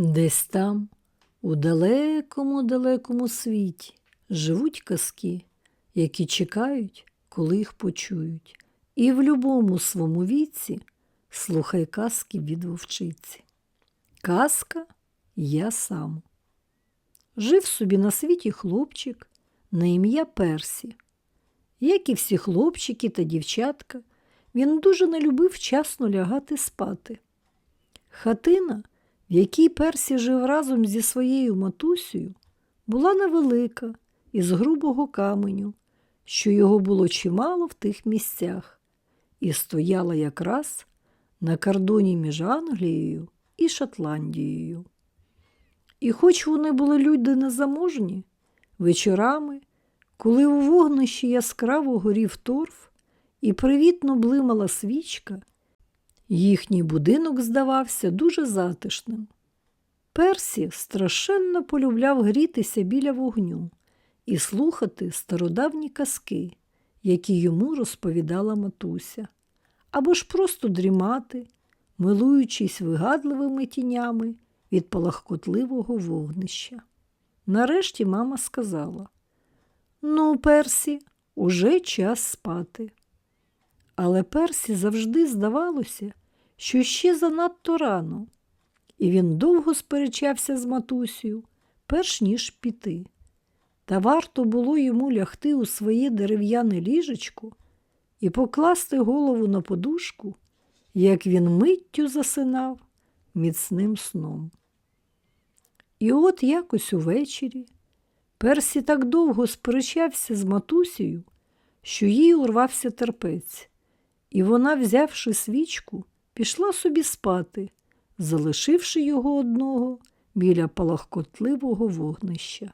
Десь там, у далекому далекому світі, живуть казки, які чекають, коли їх почують. І в любому своєму віці слухай казки від вовчиці. Казка я сам. Жив собі на світі хлопчик на ім'я Персі. Як і всі хлопчики та дівчатка, він дуже не любив вчасно лягати спати. Хатина, в якій Персі жив разом зі своєю матусею, була невелика, із грубого каменю, що його було чимало в тих місцях, і стояла якраз на кордоні між Англією і Шотландією. І хоч вони були люди незаможні, вечорами, коли у вогнищі яскраво горів торф і привітно блимала свічка, їхній будинок здавався дуже затишним. Персі страшенно полюбляв грітися біля вогню і слухати стародавні казки, які йому розповідала матуся, або ж просто дрімати, милуючись вигадливими тінями від палахкотливого вогнища. Нарешті мама сказала: Ну, Персі, уже час спати. Але Персі завжди здавалося, що ще занадто рано, і він довго сперечався з матусею, перш ніж піти. Та варто було йому лягти у своє дерев'яне ліжечко і покласти голову на подушку, як він миттю засинав міцним сном. І от якось увечері Персі так довго сперечався з матусею, що їй урвався терпець, і вона, взявши свічку, пішла собі спати, залишивши його одного біля палахкотливого вогнища.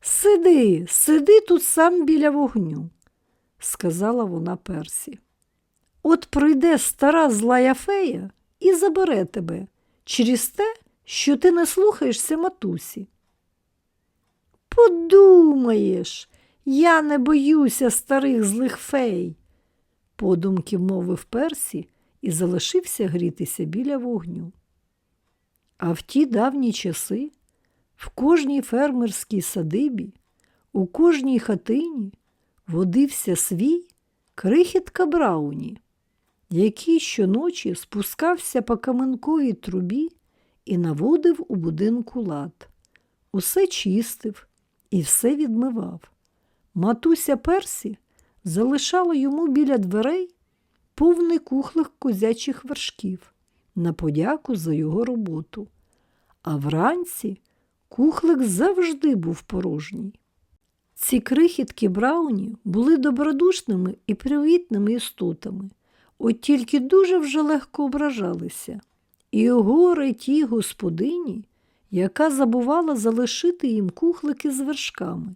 Сиди, сиди тут сам біля вогню, сказала вона Персі. От прийде стара злая фея і забере тебе через те, що ти не слухаєшся матусі. Подумаєш, я не боюся старих злих фей, подумки мовив Персі і залишився грітися біля вогню. А в ті давні часи в кожній фермерській садибі, у кожній хатині водився свій крихітка Брауні, який щоночі спускався по каменковій трубі і наводив у будинку лад. Усе чистив і все відмивав. Матуся Персі залишала йому біля дверей повний кухлих козячих вершків на подяку за його роботу. А вранці кухлик завжди був порожній. Ці крихітки Брауні були добродушними і привітними істотами, от тільки дуже вже легко ображалися. І горе тій господині, яка забувала залишити їм кухлики з вершками.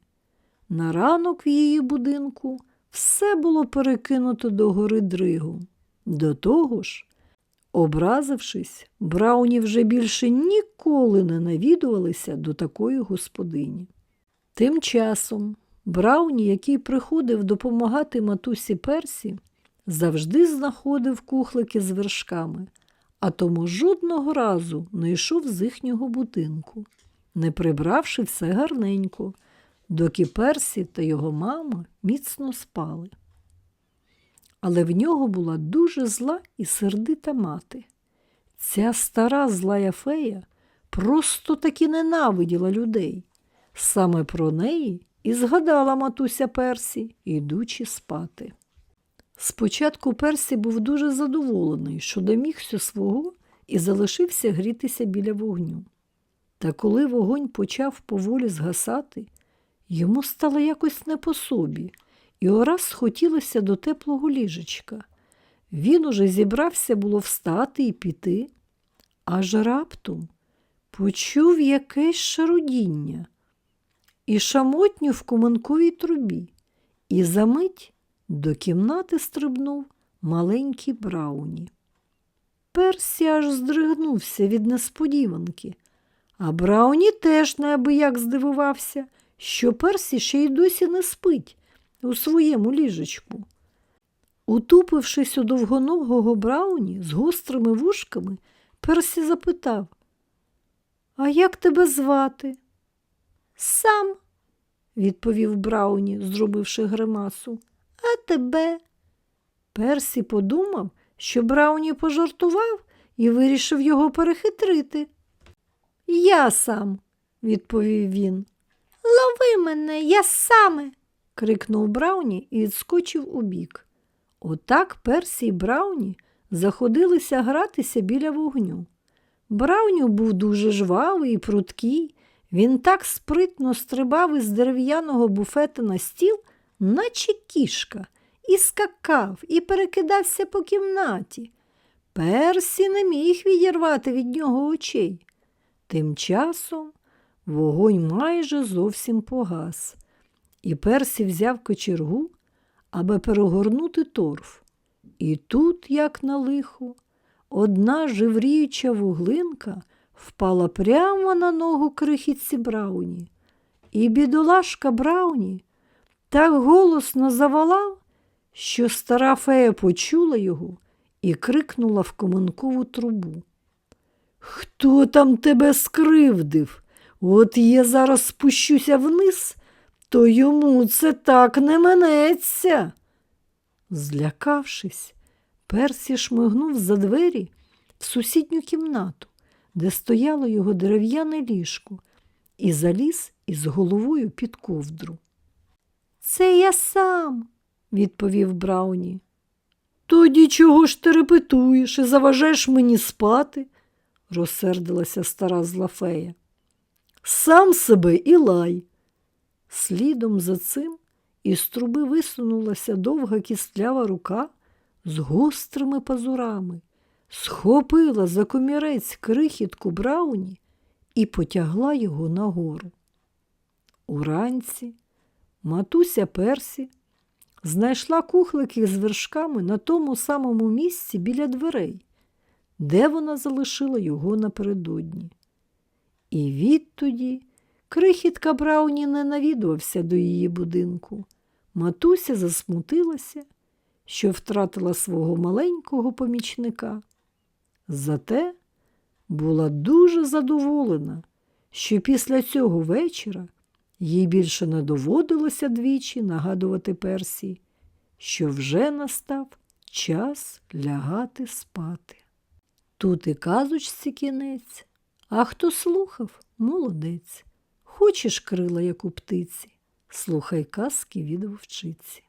На ранок в її будинку все було перекинуто до гори дригом. До того ж, образившись, Брауні вже більше ніколи не навідувалися до такої господині. Тим часом Брауні, який приходив допомагати матусі Персі, завжди знаходив кухлики з вершками, а тому жодного разу не йшов з їхнього будинку, не прибравши все гарненько, доки Персі та його мама міцно спали. Але в нього була дуже зла і сердита мати. Ця стара злая фея просто таки ненавиділа людей. Саме про неї і згадала матуся Персі, ідучи спати. Спочатку Персі був дуже задоволений, що домігся свого і залишився грітися біля вогню. Та коли вогонь почав поволі згасати, йому стало якось не по собі, і ораз схотілося до теплого ліжечка. Він уже зібрався було встати і піти, аж раптом почув якесь шарудіння і шамотню в куманковій трубі, і за мить до кімнати стрибнув маленький Брауні. Персі аж здригнувся від несподіванки, а Брауні теж неабияк здивувався, що Персі ще й досі не спить у своєму ліжечку. Утупившись у довгоногого Брауні з гострими вушками, Персі запитав А як тебе звати? Сам, відповів Брауні, зробивши гримасу. А тебе? Персі подумав, що Брауні пожартував і вирішив його перехитрити. Я сам, відповів він. Лови мене, я саме. крикнув Брауні і відскочив убік. Отак Персі і Брауні заходилися гратися біля вогню. Брауню був дуже жвавий і пруткий. Він так спритно стрибав із дерев'яного буфета на стіл, наче кішка, і скакав, і перекидався по кімнаті. Персі не міг відірвати від нього очей. Тим часом вогонь майже зовсім погас, і Персі взяв кочергу, аби перегорнути торф. І тут, як на лихо, одна живріюча вуглинка впала прямо на ногу крихітці Брауні. І бідолашка Брауні так голосно заволав, що стара фея почула його і крикнула в комункову трубу. Хто там тебе скривдив? От я зараз спущуся вниз, то йому це так не минеться. Злякавшись, Персі шмигнув за двері в сусідню кімнату, де стояло його дерев'яне ліжко, і заліз із головою під ковдру. Це я сам, відповів Брауні. Тоді чого ж ти репетуєш і заважаєш мені спати? розсердилася стара злафея. Сам себе і лай. Слідом за цим із труби висунулася довга кістлява рука з гострими пазурами, схопила за комірець крихітку Брауні і потягла його нагору. Уранці матуся Персі знайшла кухлики з вершками на тому самому місці біля дверей, де вона залишила його напередодні. І відтоді крихітка Брауні не навідувався до її будинку. Матуся засмутилася, що втратила свого маленького помічника. Зате була дуже задоволена, що після цього вечора їй більше не доводилося двічі нагадувати Персі, що вже настав час лягати спати. Тут і казочці кінець, а хто слухав, молодець. Хочеш крила, як у птиці, слухай казки від вовчиці.